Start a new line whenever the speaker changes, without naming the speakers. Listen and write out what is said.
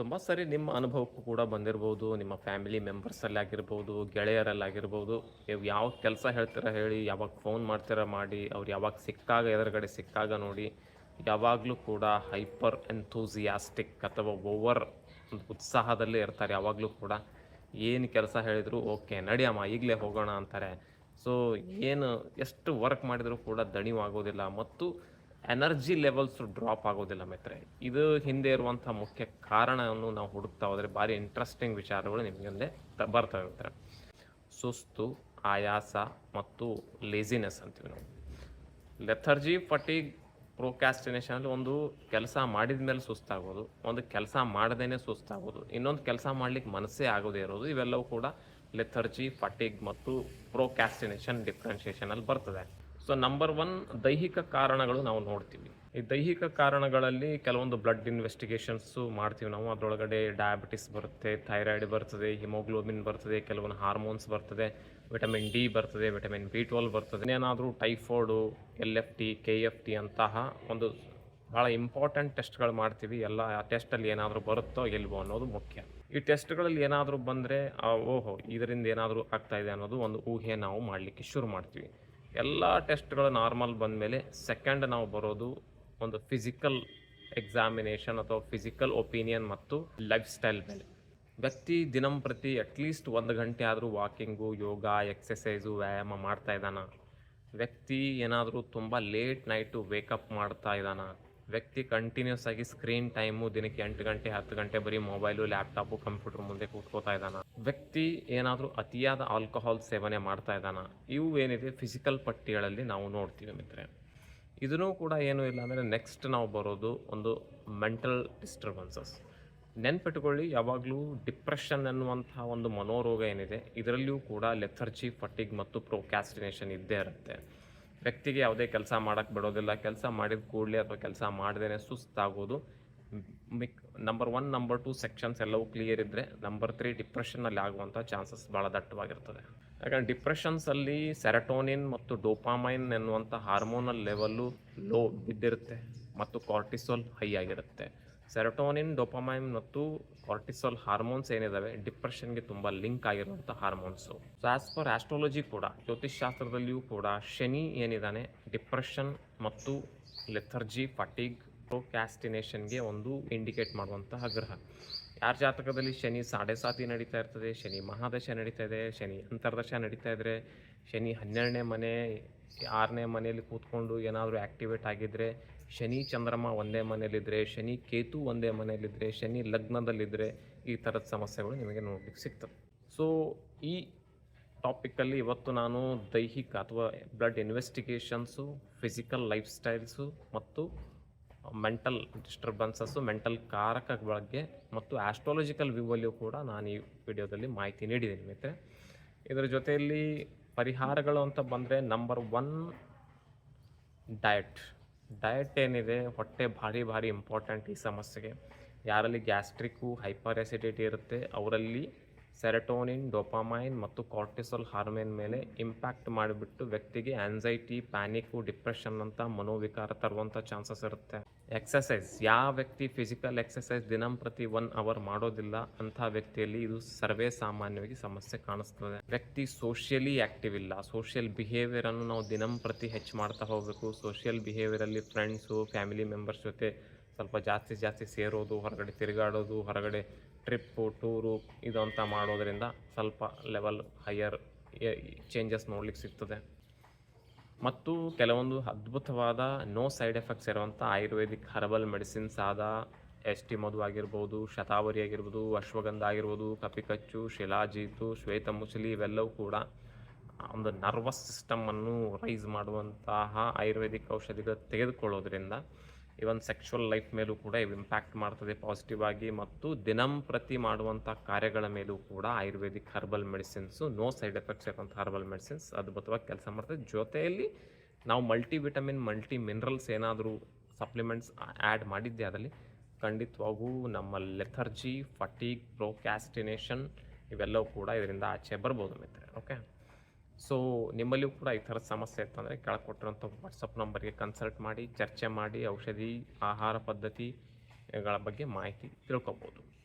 ತುಂಬ ಸರಿ ನಿಮ್ಮ ಅನುಭವಕ್ಕೂ ಕೂಡ ಬಂದಿರ್ಬೋದು, ನಿಮ್ಮ ಫ್ಯಾಮಿಲಿ ಮೆಂಬರ್ಸಲ್ಲಿ ಆಗಿರ್ಬೋದು ಗೆಳೆಯರಲ್ಲಾಗಿರ್ಬೋದು ನೀವು ಯಾವ ಕೆಲಸ ಹೇಳ್ತೀರ ಹೇಳಿ, ಯಾವಾಗ ಫೋನ್ ಮಾಡ್ತೀರ ಮಾಡಿ, ಅವ್ರು ಯಾವಾಗ ಸಿಕ್ಕಾಗ, ಎದುರುಗಡೆ ಸಿಕ್ಕಾಗ ನೋಡಿ, ಯಾವಾಗಲೂ ಕೂಡ ಹೈಪರ್ ಎಂಥೂಸಿಯಾಸ್ಟಿಕ್ ಅಥವಾ ಓವರ್ ಒಂದು ಉತ್ಸಾಹದಲ್ಲಿ ಇರ್ತಾರೆ. ಯಾವಾಗಲೂ ಕೂಡ ಏನು ಕೆಲಸ ಹೇಳಿದ್ರು, ಓಕೆ ನಡಿಯಮ್ಮ ಈಗಲೇ ಹೋಗೋಣ ಅಂತಾರೆ. ಸೊ, ಏನು, ಎಷ್ಟು ವರ್ಕ್ ಮಾಡಿದರೂ ಕೂಡ ದಣಿವಾಗೋದಿಲ್ಲ. ಮತ್ತು ಎನರ್ಜಿ ಲೆವೆಲ್ಸ್ ಡ್ರಾಪ್ ಆಗೋದಿಲ್ಲ ಮಿತ್ರೆ ಇದು ಹಿಂದೆ ಇರುವಂಥ ಮುಖ್ಯ ಕಾರಣವನ್ನು ನಾವು ಹುಡುಕ್ತಾ ಹೋದರೆ ಭಾರಿ ಇಂಟ್ರೆಸ್ಟಿಂಗ್ ವಿಚಾರಗಳು ನಿಮಗೆ ಮುಂದೆ ತ- ಬರ್ತವೆ ಮಿತ್ರ ಸುಸ್ತು, ಆಯಾಸ ಮತ್ತು ಲೇಸಿನೆಸ್ ಅಂತೀವಿ ನಾವು. ಲೆಥರ್ಜಿ ಫಟಿಗ್ ಪ್ರೋಕ್ಯಾಸ್ಟಿನೇಷನಲ್ಲಿ ಒಂದು ಕೆಲಸ ಮಾಡಿದ ಮೇಲೆ ಸುಸ್ತಾಗೋದು, ಒಂದು ಕೆಲಸ ಮಾಡದೇನೆ ಸುಸ್ತಾಗೋದು, ಇನ್ನೊಂದು ಕೆಲಸ ಮಾಡ್ಲಿಕ್ಕೆ ಮನಸ್ಸೇ ಆಗೋದೇ ಇರೋದು, ಇವೆಲ್ಲವೂ ಕೂಡ ಲೆಥರ್ಜಿ ಫಟಿಗ್ ಮತ್ತು ಪ್ರೋಕ್ಯಾಸ್ಟಿನೇಷನ್ ಡಿಫ್ರೆನ್ಷಿಯೇಷನಲ್ಲಿ ಬರ್ತದೆ. ಸೊ ನಂಬರ್ ಒನ್ ದೈಹಿಕ ಕಾರಣಗಳು ನಾವು ನೋಡ್ತೀವಿ. ಈ ದೈಹಿಕ ಕಾರಣಗಳಲ್ಲಿ ಕೆಲವೊಂದು ಬ್ಲಡ್ ಇನ್ವೆಸ್ಟಿಗೇಷನ್ಸು ಮಾಡ್ತೀವಿ ನಾವು. ಅದರೊಳಗಡೆ ಡಯಾಬಿಟಿಸ್ ಬರುತ್ತೆ ಥೈರಾಯ್ಡ್ ಬರ್ತದೆ ಹಿಮೋಗ್ಲೋಬಿನ್ ಬರ್ತದೆ, ಕೆಲವೊಂದು ಹಾರ್ಮೋನ್ಸ್ ಬರ್ತದೆ ವಿಟಮಿನ್ ಡಿ ಬರ್ತದೆ ವಿಟಮಿನ್ ಬಿ ಟ್ವೆಲ್ ಬರ್ತದೆ. ಏನಾದರೂ typhoid L F T K F T ಅಂತಹ ಒಂದು ಭಾಳ ಇಂಪಾರ್ಟೆಂಟ್ ಟೆಸ್ಟ್ಗಳು ಮಾಡ್ತೀವಿ. ಎಲ್ಲ ಆ ಟೆಸ್ಟಲ್ಲಿ ಏನಾದರೂ ಬರುತ್ತೋ ಇಲ್ವೋ ಅನ್ನೋದು ಮುಖ್ಯ. ಈ ಟೆಸ್ಟ್ಗಳಲ್ಲಿ ಏನಾದರೂ ಬಂದರೆ ಓಹೋ, ಇದರಿಂದ ಏನಾದರೂ ಆಗ್ತಾಯಿದೆ ಅನ್ನೋದು ಒಂದು ಊಹೆ ನಾವು ಮಾಡಲಿಕ್ಕೆ ಶುರು ಮಾಡ್ತೀವಿ. ಎಲ್ಲ ಟೆಸ್ಟ್ಗಳು ನಾರ್ಮಲ್ ಬಂದಮೇಲೆ ಸೆಕೆಂಡ್ ನಾವು ಬರೋದು ಒಂದು ಫಿಸಿಕಲ್ ಎಕ್ಸಾಮಿನೇಷನ್ ಅಥವಾ ಫಿಸಿಕಲ್ ಒಪಿನಿಯನ್ ಮತ್ತು ಲೈಫ್ ಸ್ಟೈಲ್ ಮೇಲೆ. ವ್ಯಕ್ತಿ ದಿನಂಪ್ರತಿ ಅಟ್ಲೀಸ್ಟ್ ಒಂದು ಗಂಟೆ ಆದರೂ ವಾಕಿಂಗು, ಯೋಗ ಎಕ್ಸಸೈಸು ವ್ಯಾಯಾಮ ಮಾಡ್ತಾ ಇದ್ದಾನ. ವ್ಯಕ್ತಿ ಏನಾದರೂ ತುಂಬ ಲೇಟ್ ನೈಟು ವೇಕಪ್ ಮಾಡ್ತಾ ಇದ್ದಾನ. ವ್ಯಕ್ತಿ ಕಂಟಿನ್ಯೂಸ್ ಆಗಿ ಸ್ಕ್ರೀನ್ ಟೈಮು ದಿನಕ್ಕೆ ಎಂಟು ಗಂಟೆ, ಹತ್ತು ಗಂಟೆ ಬರೀ ಮೊಬೈಲು ಲ್ಯಾಪ್ಟಾಪು ಕಂಪ್ಯೂಟರ್ ಮುಂದೆ ಕೂತ್ಕೋತಾ ಇದ್ದಾನ. ವ್ಯಕ್ತಿ ಏನಾದರೂ ಅತಿಯಾದ ಆಲ್ಕೋಹಾಲ್ ಸೇವನೆ ಮಾಡ್ತಾ ಇದ್ದಾನ. ಇವು ಏನಿದೆ? ಫಿಸಿಕಲ್ ಪಟ್ಟಿಗಳಲ್ಲಿ ನಾವು ನೋಡ್ತೀವಿ ಮಿತ್ರೆ ಇದನ್ನೂ ಕೂಡ ಏನೂ ಇಲ್ಲ ಅಂದರೆ ನೆಕ್ಸ್ಟ್ ನಾವು ಬರೋದು ಒಂದು ಮೆಂಟಲ್ ಡಿಸ್ಟರ್ಬೆನ್ಸಸ್ ನೆನ್ಪಿಟ್ಕೊಳ್ಳಿ, ಯಾವಾಗಲೂ ಡಿಪ್ರೆಷನ್ ಅನ್ನುವಂಥ ಒಂದು ಮನೋರೋಗ ಏನಿದೆ, ಇದರಲ್ಲಿಯೂ ಕೂಡ ಲೆಥರ್ಜಿ ಫಟಿಗ್ ಮತ್ತು ಪ್ರೊಕ್ಯಾಸ್ಟಿನೇಷನ್ ಇದ್ದೇ ಇರುತ್ತೆ. ವ್ಯಕ್ತಿಗೆ ಯಾವುದೇ ಕೆಲಸ ಮಾಡೋಕ್ಕೆ ಬಿಡೋದಿಲ್ಲ. ಕೆಲಸ ಮಾಡಿದ ಕೂಡಲೇ ಅಥವಾ ಕೆಲಸ ಮಾಡ್ದೇ ಸುಸ್ತಾಗೋದು. ಮಿಕ್ number one number two sections ಎಲ್ಲವೂ ಕ್ಲಿಯರ್ ಇದ್ದರೆ ನಂಬರ್ ತ್ರೀ ಡಿಪ್ರೆಷನ್ನಲ್ಲಿ ಆಗುವಂಥ ಚಾನ್ಸಸ್ ಭಾಳ ದಟ್ಟವಾಗಿರ್ತದೆ. ಯಾಕಂದರೆ ಡಿಪ್ರೆಷನ್ಸಲ್ಲಿ ಸೆರಟೋನಿನ್ ಮತ್ತು ಡೋಪಾಮೈನ್ ಎನ್ನುವಂಥ ಹಾರ್ಮೋನಲ್ ಲೆವೆಲ್ಲು ಲೋ ಬಿದ್ದಿರುತ್ತೆ ಮತ್ತು ಕಾರ್ಟಿಸೋಲ್ ಹೈ ಆಗಿರುತ್ತೆ. ಸೆರಟೋನಿನ್, ಡೋಪಾಮೈನ್ ಮತ್ತು ಕಾರ್ಟಿಸಲ್ ಹಾರ್ಮೋನ್ಸ್ ಏನಿದಾವೆ, ಡಿಪ್ರೆಷನ್ಗೆ ತುಂಬ ಲಿಂಕ್ ಆಗಿರುವಂಥ hormones. So as per astrology ಕೂಡ ಜ್ಯೋತಿಷ್ ಶಾಸ್ತ್ರದಲ್ಲಿಯೂ ಕೂಡ ಶನಿ ಏನಿದ್ದಾನೆ ಡಿಪ್ರೆಷನ್ ಮತ್ತು ಲೆಥರ್ಜಿ, ಫಟಿಗ್, ಪ್ರೊಕ್ಯಾಸ್ಟಿನೇಷನ್ಗೆ ಒಂದು ಇಂಡಿಕೇಟ್ ಮಾಡುವಂತಹ ಗ್ರಹ. ಯಾರ ಜಾತಕದಲ್ಲಿ ಶನಿ ಸಾಡೆ ಸಾತಿ ನಡೀತಾ ಇರ್ತದೆ, ಶನಿ ಮಹಾದಶ ನಡೀತಾ ಇದೆ, ಶನಿ ಅಂತರ್ದಶ ನಡೀತಾ ಇದ್ದರೆ ಶನಿ ಹನ್ನೆರಡನೇ ಮನೆ, ಆರನೇ ಮನೆಯಲ್ಲಿ ಕೂತ್ಕೊಂಡು ಏನಾದರೂ ಆ್ಯಕ್ಟಿವೇಟ್ ಆಗಿದ್ದರೆ ಶನಿ ಚಂದ್ರಮ ಒಂದೇ ಮನೆಯಲ್ಲಿದ್ದರೆ ಶನಿ ಕೇತು ಒಂದೇ ಮನೆಯಲ್ಲಿದ್ದರೆ ಶನಿ ಲಗ್ನದಲ್ಲಿದ್ದರೆ ಈ ಥರದ ಸಮಸ್ಯೆಗಳು ನಿಮಗೆ ನೋಡ್ಲಿಕ್ಕೆ ಸಿಗ್ತವೆ. ಸೊ ಈ ಟಾಪಿಕ್ಕಲ್ಲಿ ಇವತ್ತು ನಾನು ದೈಹಿಕ ಅಥವಾ blood investigations physical lifestyles ಮತ್ತು ಮೆಂಟಲ್ ಡಿಸ್ಟರ್ಬೆನ್ಸಸ್ಸು, ಮೆಂಟಲ್ ಕಾರಕ ಬಗ್ಗೆ ಮತ್ತು ಆಸ್ಟ್ರಾಲಜಿಕಲ್ ವ್ಯೂವಲ್ಲಿಯೂ ಕೂಡ ನಾನು ಈ ವಿಡಿಯೋದಲ್ಲಿ ಮಾಹಿತಿ ನೀಡಿದ್ದೀನಿ ಮಿತ್ರೆ ಇದರ ಜೊತೆಯಲ್ಲಿ ಪರಿಹಾರಗಳು ಅಂತ ಬಂದರೆ ನಂಬರ್ ಒನ್ ಡಯಟ್ ಡಯಟ್ ಏನಿದೆ? ಹೊಟ್ಟೆ ಭಾರಿ ಭಾರಿ ಇಂಪಾರ್ಟೆಂಟ್ ಈ ಸಮಸ್ಯೆಗೆ. ಯಾರಲ್ಲಿ ಗ್ಯಾಸ್ಟ್ರಿಕ್ಕು ಹೈಪರ್ ಎಸಿಡಿಟಿ ಇರುತ್ತೆ, ಅವರಲ್ಲಿ ಸೆರಟೋನಿನ್, ಡೋಪಾಮೈನ್ ಮತ್ತು ಕಾರ್ಟಿಸಲ್ ಹಾರ್ಮೋನ್ ಮೇಲೆ ಇಂಪ್ಯಾಕ್ಟ್ ಮಾಡಿಬಿಟ್ಟು ವ್ಯಕ್ತಿಗೆ ಆನ್ಸೈಟಿ ಪ್ಯಾನಿಕ್ಕು ಡಿಪ್ರೆಷನ್ ಅಂತ ಮನೋವಿಕಾರ ತರುವಂಥ ಚಾನ್ಸಸ್ ಇರುತ್ತೆ. ಎಕ್ಸಸೈಸ್ ಯಾವ ವ್ಯಕ್ತಿ ಫಿಸಿಕಲ್ ಎಕ್ಸಸೈಸ್ ದಿನಂಪ್ರತಿ ಒನ್ ಅವರ್ ಮಾಡೋದಿಲ್ಲ ಅಂಥ ವ್ಯಕ್ತಿಯಲ್ಲಿ ಇದು ಸರ್ವೇ ಸಾಮಾನ್ಯವಾಗಿ ಸಮಸ್ಯೆ ಕಾಣಿಸ್ತದೆ. ವ್ಯಕ್ತಿ ಸೋಷಿಯಲಿ ಆ್ಯಕ್ಟಿವ್ ಇಲ್ಲ. ಸೋಷಿಯಲ್ ಬಿಹೇವಿಯರನ್ನು ನಾವು ದಿನಂಪ್ರತಿ ಹೆಚ್ಚು ಮಾಡ್ತಾ ಹೋಗಬೇಕು. ಸೋಷಿಯಲ್ ಬಿಹೇವಿಯರಲ್ಲಿ ಫ್ರೆಂಡ್ಸು ಫ್ಯಾಮಿಲಿ ಮೆಂಬರ್ಸ್ ಜೊತೆ ಸ್ವಲ್ಪ ಜಾಸ್ತಿ ಜಾಸ್ತಿ ಸೇರೋದು, ಹೊರಗಡೆ ತಿರುಗಾಡೋದು, ಹೊರಗಡೆ ಟ್ರಿಪ್ಪು, ಟೂರು ಇದು ಅಂತ ಮಾಡೋದರಿಂದ ಸ್ವಲ್ಪ ಲೆವೆಲ್ ಹೈಯರ್ ಚೇಂಜಸ್ ನೋಡ್ಲಿಕ್ಕೆ ಸಿಗ್ತದೆ. ಮತ್ತು ಕೆಲವೊಂದು ಅದ್ಭುತವಾದ ನೋ ಸೈಡ್ ಎಫೆಕ್ಟ್ಸ್ ಇರುವಂಥ ಆಯುರ್ವೇದಿಕ್ ಹರ್ಬಲ್ ಮೆಡಿಸಿನ್ಸ್ ಆದ ಎಸ್ ಟಿ ಮಧು ಆಗಿರ್ಬೋದು, ಶತಾವರಿ ಆಗಿರ್ಬೋದು, ಅಶ್ವಗಂಧ ಆಗಿರ್ಬೋದು, ಕಪಿಕಚ್ಚು, ಶಿಲಾಜೀತು, ಶ್ವೇತ ಮುಸಲಿ ಇವೆಲ್ಲವೂ ಕೂಡ ಒಂದು ನರ್ವಸ್ ಸಿಸ್ಟಮನ್ನು ರೈಸ್ ಮಾಡುವಂತಹ ಆಯುರ್ವೇದಿಕ್ ಔಷಧಿಗಳು ತೆಗೆದುಕೊಳ್ಳೋದ್ರಿಂದ ಇವನ್ ಸೆಕ್ಷುವಲ್ ಲೈಫ್ ಮೇಲೂ ಕೂಡ ಇವು ಇಂಪ್ಯಾಕ್ಟ್ ಮಾಡ್ತದೆ ಪಾಸಿಟಿವ್ ಆಗಿ ಮತ್ತು ದಿನಂಪ್ರತಿ ಮಾಡುವಂಥ ಕಾರ್ಯಗಳ ಮೇಲೂ ಕೂಡ ayurvedic herbal medicines no side effects ಇರುವಂಥ ಹರ್ಬಲ್ ಮೆಡಿಸಿನ್ಸ್ ಅದ್ಭುತವಾಗಿ ಕೆಲಸ ಮಾಡ್ತದೆ. ಜೊತೆಯಲ್ಲಿ ನಾವು ಮಲ್ಟಿ ವಿಟಮಿನ್ ಮಲ್ಟಿ ಮಿನರಲ್ಸ್ ಏನಾದರೂ ಸಪ್ಲಿಮೆಂಟ್ಸ್ ಆ್ಯಡ್ ಮಾಡಿದ್ದೆ ಅದರಲ್ಲಿ ಖಂಡಿತವಾಗೂ ನಮ್ಮ ಲೆಥರ್ಜಿ ಫಟೀಗ್ ಪ್ರೋಕ್ಯಾಸ್ಟಿನೇಷನ್ ಇವೆಲ್ಲವೂ ಕೂಡ ಇದರಿಂದ ಆಚೆ ಬರ್ಬೋದು ಮಿತ್ರ ಓಕೆ ಸೊ ನಿಮ್ಮಲ್ಲಿಯೂ ಕೂಡ ಈ ಥರದ ಸಮಸ್ಯೆ ಇತ್ತಂದರೆ ಕೆಳಗೆ ಕೊಟ್ಟಿರೋಂಥ ವಾಟ್ಸಪ್ ನಂಬರ್ಗೆ ಕನ್ಸಲ್ಟ್ ಮಾಡಿ, ಚರ್ಚೆ ಮಾಡಿ, ಔಷಧಿ, ಆಹಾರ ಪದ್ಧತಿಗಳ ಬಗ್ಗೆ ಮಾಹಿತಿ ತಿಳ್ಕೊಬೋದು.